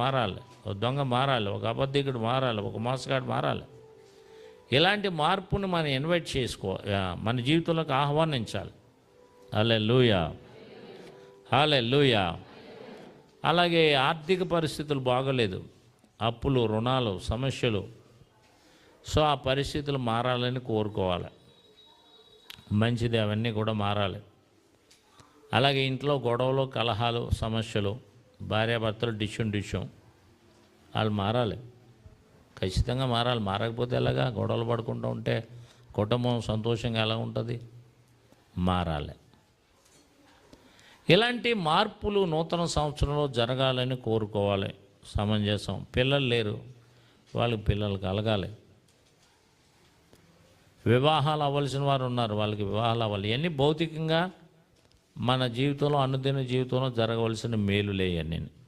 మారాలి. ఒక దొంగ మారాలి ఒక అబద్ధికుడు మారాలి ఒక మోసగాడు మారాలి. ఇలాంటి మార్పుని మనం ఇన్వైట్ చేసుకో మన జీవితంలోకి ఆహ్వానించాలి. అలే లూయా హాలే లూయా అలాగే ఆర్థిక పరిస్థితులు బాగోలేదు. అప్పులు రుణాలు సమస్యలు. సో ఆ పరిస్థితులు మారాలని కోరుకోవాలి. మంచిది అవన్నీ కూడా మారాలి. అలాగే ఇంట్లో గొడవలు కలహాలు సమస్యలు. భార్యాభర్తలు డిష్యం డిష్యం. వాళ్ళు మారాలి. ఖచ్చితంగా మారాలి. మారకపోతే ఎలాగా? గొడవలు పడుకుంటూ ఉంటే కుటుంబం సంతోషంగా ఎలా ఉంటుంది? మారాలి. ఇలాంటి మార్పులు నూతన సంవత్సరంలో జరగాలని కోరుకోవాలి. సమంజసం. పిల్లలు లేరు. వాళ్ళకి పిల్లలు కలగాలి. వివాహాలు అవ్వాల్సిన వారు ఉన్నారు. వాళ్ళకి వివాహాలు అవ్వాలి. ఇవన్నీ భౌతికంగా మన జీవితంలో అనుదిన జీవితంలో జరగవలసిన మేలులే నేను